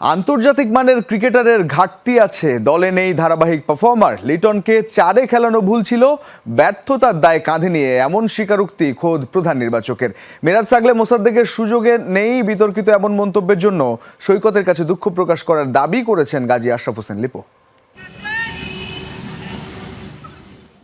আন্তর্জাতিক মানের ক্রিকেটারের ঘাটতি আছে। দলে নেই ধারাবাহিক পারফর্মার। লিটনকে চারে খেলানো ভুল ছিল। ব্যর্থতার দায় কাঁধে নিয়ে এমন স্বীকারোক্তি খোদ প্রধান নির্বাচকের। মেরাজ সাগলে মোসাদ্দেকের সুযোগে নেই বিতর্কিত এমন মন্তব্যের জন্য সৈকতের কাছে দুঃখ প্রকাশ করার দাবি করেছেন গাজী আশরাফ হোসেন লিপু।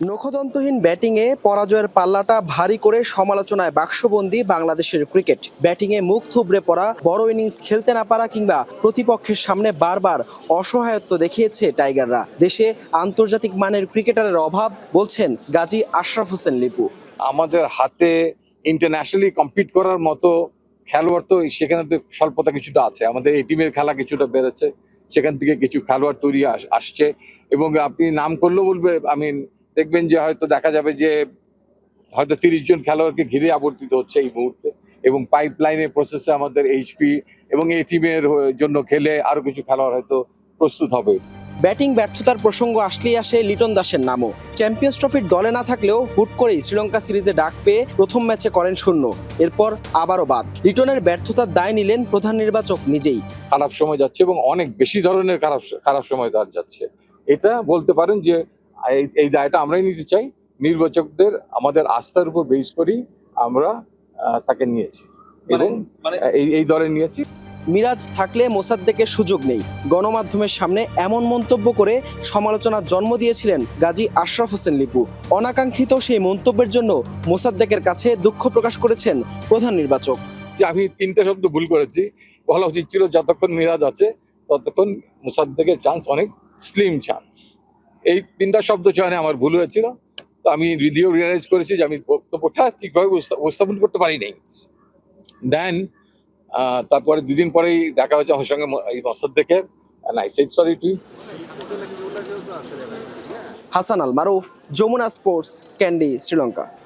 নখদন্তহীন ব্যাটিংয়ে পরাজয়ের পাল্লাটা ভারী করে সমালোচনায় বাক্সবন্দি বাংলাদেশের ক্রিকেট। ব্যাটিংয়ে মুখ থুবড়ে পড়া, বড় ইনিংস খেলতে না পারা কিংবা প্রতিপক্ষের সামনে বারবার অসহায়ত্ব দেখিয়েছে টাইগাররা। দেশে আন্তর্জাতিক মানের ক্রিকেটারের অভাব, বলছেন গাজী আশরাফ হোসেন লিপু। আমাদের হাতে ইন্টারন্যাশনালি কম্পিট করার মতো খেলোয়াড় তো সেখানে তো স্বল্পতা কিছুটা আছে। আমাদের এই টিমের খেলা কিছুটা বেড়েছে। সেখান থেকে কিছু খেলোয়াড় তৈরি আস- আসছে এবং আপনি নাম করলেও বলবে আমি দেখবেন যে হয়তো দেখা যাবে যে হয়তো তিরিশ জন খেলোয়াড়কে ঘিরে আবর্তিত হচ্ছে এই মুহূর্তে এবং পাইপ লাইনের প্রসেসে আমাদের এইচপি এবং এই টিমের জন্য খেলে আরও কিছু খেলোয়াড় হয়তো প্রস্তুত হবে। ব্যাটিং ব্যর্থতার প্রসঙ্গ আসলেই আসে লিটন দাসের নামও। চ্যাম্পিয়ন্স ট্রফির দলে না থাকলেও হুট করেই শ্রীলঙ্কা সিরিজে ডাক পেয়ে প্রথম ম্যাচে করেন শূন্য। এরপর আবারও বাদ। লিটনের ব্যর্থতার দায় নিলেন প্রধান নির্বাচক নিজেই। খারাপ সময় যাচ্ছে এবং অনেক বেশি ধরনের খারাপ খারাপ সময় তার যাচ্ছে। এটা বলতে পারেন যে এই- এই দায়টা আমরাই নিতে চাই। নির্বাচকদের আমাদের আস্থার উপর বেস করেই আমরা তাকে নিয়েছি। এবং এই এই দলে নিয়েছি। মিরাজ থাকলে মোসাদ্দেকের সুযোগ নেই। গণমাধ্যমের সামনে এমন মন্তব্য করে সমালোচনার জন্ম দিয়েছিলেন গাজী আশরাফ হোসেন লিপু। অনাকাঙ্ক্ষিত সেই মন্তব্যের জন্য মোসাদ্দেকের কাছে দুঃখ প্রকাশ করেছেন প্রধান নির্বাচক। যে আমি তিনটে শব্দ ভুল করেছি। বলা উচিত ছিল যতক্ষণ মিরাজ আছে ততক্ষণ মোসাদ্দেকের চান্স অনেক স্লিম চান্স এই তিনটা শব্দ চয়নে আমার ভুল হয়েছিল। তো আমি রিডিও রিয়ালাইজ করেছি যে আমি বক্তব্যটা ঠিকভাবে উপস্থা- উপস্থাপন করতে পারি নাই। দেন তারপরে দুদিন পরেই দেখা হয়েছে আমার সঙ্গে এই মোসাদ্দেকের দেখে। সরি টুই হাসান আল মারুফ, যমুনা স্পোর্টস, ক্যান্ডি, শ্রীলঙ্কা।